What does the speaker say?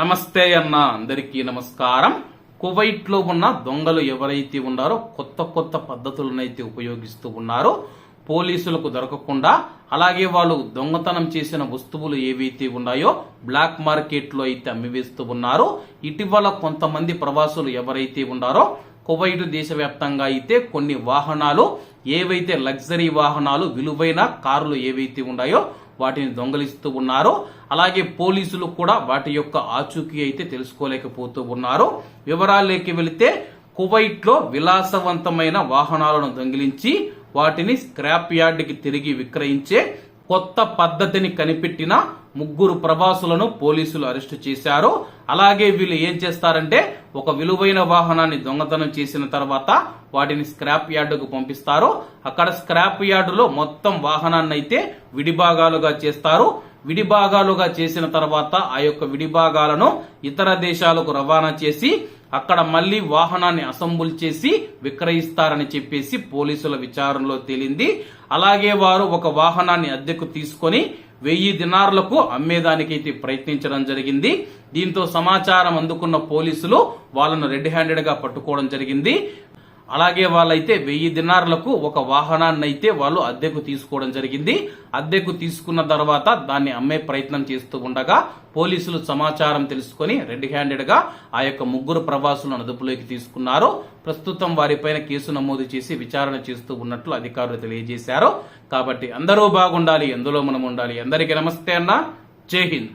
నమస్తే అన్న అందరికీ నమస్కారం. కువైట్లో ఉన్న దొంగలు ఎవరైతే ఉన్నారో కొత్త కొత్త పద్ధతులనైతే ఉపయోగిస్తూ ఉన్నారో పోలీసులకు దొరకకుండా అలాగే వాళ్ళు దొంగతనం చేసిన వస్తువులు ఏవైతే ఉన్నాయో బ్లాక్ మార్కెట్లో అయితే అమ్మివేస్తూ ఉన్నారు. ఇటీవల కొంతమంది ప్రవాసులు ఎవరైతే ఉన్నారో కువైట్ దేశవ్యాప్తంగా అయితే కొన్ని వాహనాలు ఏవైతే లగ్జరీ వాహనాలు విలువైన కార్లు ఏవైతే ఉన్నాయో వాటిని దొంగలిస్తూ ఉన్నారు అలాగే పోలీసులు కూడా వాటి యొక్క ఆచూకీ అయితే తెలుసుకోలేకపోతూ ఉన్నారు. వివరాల్లోకి వెళితే కువైట్లో విలాసవంతమైన వాహనాలను దొంగిలించి వాటిని స్క్రాప్ యార్డ్కి తిరిగి విక్రయించే కొత్త పద్ధతిని కనిపెట్టిన ముగ్గురు ప్రవాసులను పోలీసులు అరెస్టు చేశారు. అలాగే వీళ్ళు ఏం చేస్తారంటే ఒక విలువైన వాహనాన్ని దొంగతనం చేసిన తర్వాత వాటిని స్క్రాప్ యార్డుకు పంపిస్తారు. అక్కడ స్క్రాప్ యార్డులో మొత్తం వాహనాన్ని అయితే విడిభాగాలుగా చేస్తారు. విడిభాగాలుగా చేసిన తర్వాత ఆ యొక్క విడిభాగాలను ఇతర దేశాలకు రవాణా చేసి అక్కడ మళ్ళీ వాహనాన్ని అసెంబుల్ చేసి విక్రయిస్తారని చెప్పేసి పోలీసుల విచారణలో తేలింది. అలాగే వారు ఒక వాహనాన్ని అద్దెకు తీసుకొని వెయ్యి దినార్లకు అమ్మేదానికైతే ప్రయత్నించడం జరిగింది. దీంతో సమాచారం అందుకున్న పోలీసులు వాళ్ళను రెడ్ హ్యాండెడ్గా పట్టుకోవడం జరిగింది. అలాగే వాళ్ళైతే వెయ్యి దినార్లకు ఒక వాహనాన్ని అయితే వాళ్ళు అద్దెకు తీసుకోవడం జరిగింది. అద్దెకు తీసుకున్న తర్వాత దాన్ని అమ్మే ప్రయత్నం చేస్తూ ఉండగా పోలీసులు సమాచారం తెలుసుకొని రెడ్ హ్యాండెడ్గా ఆ యొక్క ముగ్గురు ప్రవాసులను అదుపులోకి తీసుకున్నారు. ప్రస్తుతం వారిపైన కేసు నమోదు చేసి విచారణ చేస్తూ ఉన్నట్లు అధికారులు తెలియజేశారు. కాబట్టి అందరూ బాగుండాలి ఎందులో మనం ఉండాలి? అందరికీ నమస్తే అన్న. జై హింద్.